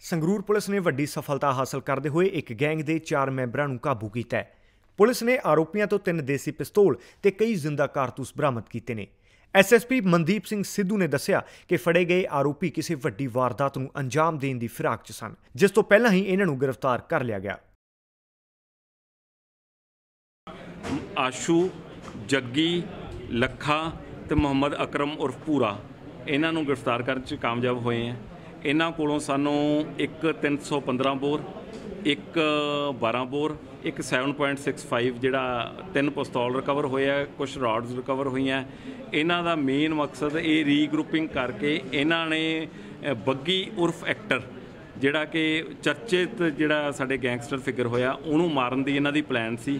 Sangrur police ਨੇ ਵੱਡੀ ਸਫਲਤਾ ਹਾਸਲ ਕਰਦੇ ਹੋਏ ਇੱਕ ਗੈਂਗ ਦੇ 4 ਮੈਂਬਰਾਂ ਨੂੰ ਕਾਬੂ ਕੀਤਾ ਹੈ। ਪੁਲਿਸ ਨੇ ਆਰੋਪੀਆਂ ਤੋਂ ਤਿੰਨ ਦੇਸੀ ਪਿਸਤੌਲ ਤੇ ਕਈ ਜ਼ਿੰਦਾ ਕਾਰਤੂਸ ਬਰਾਮਦ ਕੀਤੇ ਨੇ। ਐਸਐਸਪੀ ਮਨਦੀਪ ਸਿੰਘ ਸਿੱਧੂ ਨੇ ਦੱਸਿਆ ਕਿ ਫੜੇ ਗਏ ਆਰੋਪੀ ਕਿਸੇ ਵੱਡੀ ਵਾਰਦਾਤ ਨੂੰ ਅੰਜਾਮ ਦੇਣ ਦੀ ਫਿਰਾਕ 'ਚ ਸਨ। ਜਿਸ ਤੋਂ ਪਹਿਲਾਂ ਹੀ ਇਹਨਾਂ ਨੂੰ ਗ੍ਰਿਫਤਾਰ ਕਰ ਲਿਆ ਗਿਆ। ਆਸ਼ੂ, ਜੱਗੀ, ਲੱਖਾ ਤੇ ਮੁਹੰਮਦ ਅਕਰਮ ਉਰਫ ਪੂਰਾ ਇਹਨਾਂ ਨੂੰ ਗ੍ਰਿਫਤਾਰ ਕਰਨ 'ਚ ਕਾਮਯਾਬ ਹੋਏ ਹੈ। ਇਹਨਾਂ ਕੋਲੋਂ ਸਾਨੂੰ ਇੱਕ 315 ਬੋਰ, ਇੱਕ 12 ਬੋਰ, ਇੱਕ 7.65 ਜਿਹੜਾ ਤਿੰਨ ਪਿਸਤੌਲ ਰਿਕਵਰ ਹੋਇਆ ਕੁਝ ਰਾਡਸ ਰਿਕਵਰ ਹੋਈਆਂ। ਇਹਨਾਂ ਦਾ ਮੇਨ ਮਕਸਦ ਇਹ ਰੀਗਰੂਪਿੰਗ ਕਰਕੇ ਇਹਨਾਂ ਨੇ ਬੱਗੀ ਉਰਫ ਐਕਟਰ ਜਿਹੜਾ ਕਿ ਚਰਚਿਤ ਜਿਹੜਾ ਸਾਡੇ ਗੈਂਗਸਟਰ ਫਿਗਰ ਹੋਇਆ, ਉਹਨੂੰ ਮਾਰਨ ਦੀ ਇਹਨਾਂ ਦੀ ਪਲਾਨ ਸੀ।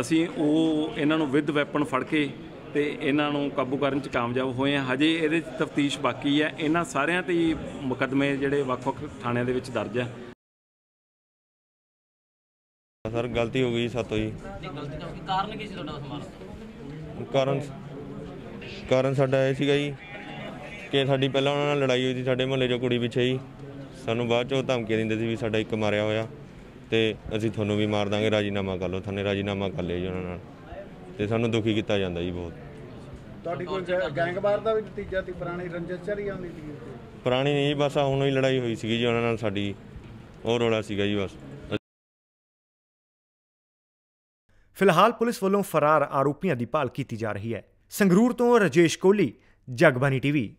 ਅਸੀਂ ਉਹ ਇਹਨਾਂ ਨੂੰ ਵਿਦ ਵੈਪਨ ਫੜ ਕੇ ਤੇ ਇਹਨਾਂ ਨੂੰ ਕਾਬੂ ਕਰਨ ਚ ਕਾਮਯਾਬ ਹੋਏ ਆ। ਹਜੇ ਇਹਦੇ ਚ ਤਫਤੀਸ਼ ਬਾਕੀ ਹੈ ਇਹਨਾਂ ਸਾਰਿਆਂ ਤੇ ਹੀ ਮੁਕੱਦਮੇ ਜਿਹੜੇ ਵੱਖ-ਵੱਖ ਥਾਣਿਆਂ ਦੇ ਵਿੱਚ ਦਰਜ ਹੈ ਸਰ ਗਲਤੀ ਹੋ ਗਈ ਸਾਤੋਂ ਜੀ। ਗਲਤੀ ਤਾਂ ਹੋ ਗਈ। ਕਾਰਨ ਕੀ ਸੀ ਤੁਹਾਡਾ ਉਸ ਮਾਰਨ ਕਾਰਨ ਕਾਰਨ ਸਾਡਾ ਇਹ ਸੀਗਾ ਜੀ ਕਿ ਸਾਡੀ ਪਹਿਲਾਂ ਉਹਨਾਂ ਨਾਲ ਲੜਾਈ ਹੋਈ ਸੀ ਸਾਡੇ ਮੁਹੱਲੇ 'ਚੋਂ ਕੁੜੀ ਪਿੱਛੇ ਜੀ। ਸਾਨੂੰ ਬਾਅਦ 'ਚੋਂ ਧਮਕੀਆਂ ਦਿੰਦੇ ਸੀ ਵੀ ਸਾਡਾ ਇੱਕ ਮਾਰਿਆ ਹੋਇਆ ਤੇ ਅਸੀਂ ਤੁਹਾਨੂੰ ਵੀ ਮਾਰ ਦਾਂਗੇ ਰਾਜੀਨਾਮਾ ਕਰ ਲਓ। ਥਾਣੇ ਰਾਜੀਨਾਮਾ ਕਰ ਲਿਆ ਜੀ ਉਹਨਾਂ ਨਾਲ। ਤੇ ਸਾਨੂੰ ਦੁਖੀ ਕੀਤਾ ਜਾਂਦਾ ਜੀ ਬਹੁਤ। ਤੁਹਾਡੀ ਕੋਈ ਗੈਂਗਵਾਰ ਦਾ ਵੀ ਨਤੀਜਾ ਤੀ ਪੁਰਾਣੀ ਰੰਜਿਸ਼ ਚਰੀ ਆਉਂਦੀ ਸੀ ਪੁਰਾਣੀ ਨਹੀਂ ਬਸ ਹੁਣ ਹੀ ਲੜਾਈ ਹੋਈ ਸੀਗੀ ਜੀ ਉਹਨਾਂ ਨਾਲ ਸਾਡੀ ਉਹ ਰੋਲਾ ਸੀਗਾ ਜੀ ਬਸ। ਫਿਲਹਾਲ ਪੁਲਿਸ ਵੱਲੋਂ ਫਰਾਰ ਆਰੋਪੀਆਂ ਦੀ ਭਾਲ ਕੀਤੀ ਜਾ ਰਹੀ ਹੈ। ਸੰਗਰੂਰ ਤੋਂ ਰਾਜੇਸ਼ ਕੋਹਲੀ ਜਗਬਾਨੀ ਟੀਵੀ।